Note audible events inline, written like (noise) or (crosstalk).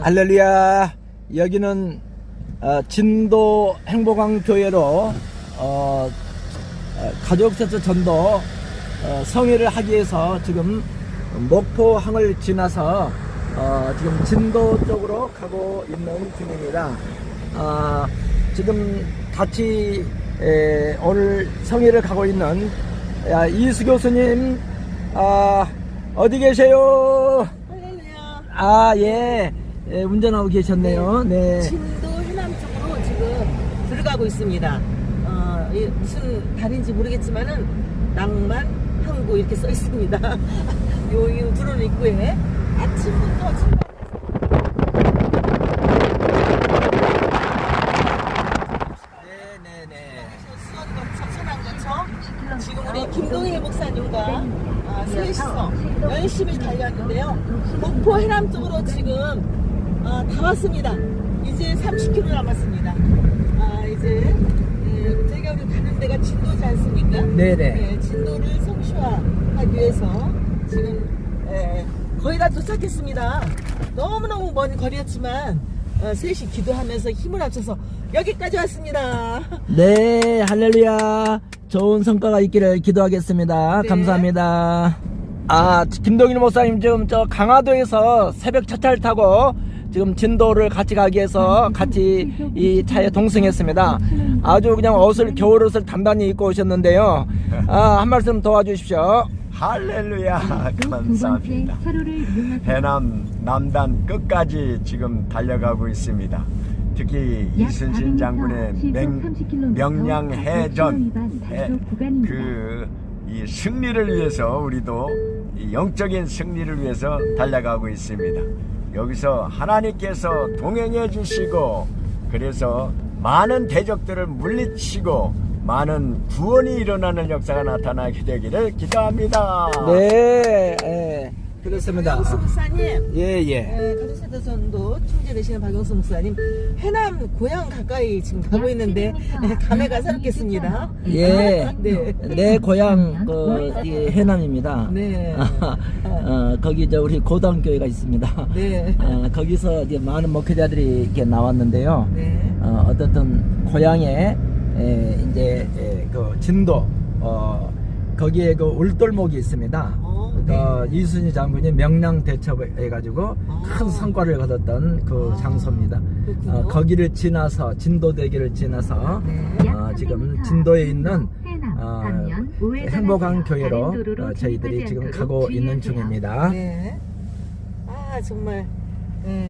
할렐루야. 여기는 어, 진도 행복왕 교회로 어, 어, 가족세서 전도 어, 성회를 하기 위해서 지금 목포항을 지나서 어, 지금 진도 쪽으로 가고 있는 중입니다. 아, 지금 같이 에, 오늘 성회를 가고 있는 야, 이수교 스님 아, 어디 계세요? 할렐루야. 아, 예. 예, 운전하고 계셨네요. 네. 진도 해남 쪽으로 지금 들어가고 있습니다. 어, 이 무슨 달인지 모르겠지만은 낭만 항구 이렇게 써 있습니다. (laughs) 요, 요 들어오는 입구에 아침부터 출발. 지금 우리 김동희 목사님과 아, 셋이서 열심히 달렸는데요. 목포 해남 쪽으로 지금 아, 다 왔습니다. 이제 30km 남았습니다. 아, 이제 예, 저희가 우리 가는 데가 진도지 않습니까? 네네. 예, 진도를 성취화하기 위해서 지금 예, 거의 다 도착했습니다. 너무너무 먼 거리였지만 어, 셋이 기도하면서 힘을 합쳐서 여기까지 왔습니다. 네, 할렐루야. 좋은 성과가 있기를 기도하겠습니다. 네. 감사합니다. 아, 김동일 목사님 지금 저 강화도에서 새벽 첫차를 타고 지금 진도를 같이 가기 위해서 같이 이 차에 동승했습니다. 아주 그냥 옷을 겨울옷을 단단히 입고 오셨는데요. 아, 한 말씀 도와주십시오. 할렐루야 감사합니다. 해남 남단 끝까지 지금 달려가고 있습니다. 특히 약 이순신 400m 장군의 명, 30km 명량해전. 그이 승리를 위해서 우리도 이 영적인 승리를 위해서 달려가고 있습니다. 여기서 하나님께서 동행해 주시고 그래서 많은 대적들을 물리치고 많은 구원이 일어나는 역사가 나타나게 되기를 기도합니다. 네, 예, 그렇습니다. 박영수 목사님, 예, 예. 예, 가족세대 전도 총재 되시는 박영수 목사님, 해남 고향 가까이 지금 가고 있는데 예, 감회가 새롭겠습니다. 예. 네. 내 고향 그 이 해남입니다. 네. (laughs) 어, 거기 저 우리 고등교회가 있습니다. 네. 어, 거기서 이제 많은 목회자들이 이렇게 나왔는데요. 네. 어, 어떻든 고향에 에, 이제 에, 그 진도 어, 거기에 그 울돌목이 있습니다. 어, 어, 이순희 장군이 명량 대첩해가지고 아. 큰 성과를 거뒀던 그 아, 장소입니다. 어, 거기를 지나서 진도대교를 지나서 네. 어, 지금 진도에 있는 어. 행복한 교회로 어, 저희들이 지금 가고 있는. 중입니다. 네. 아, 정말. 예.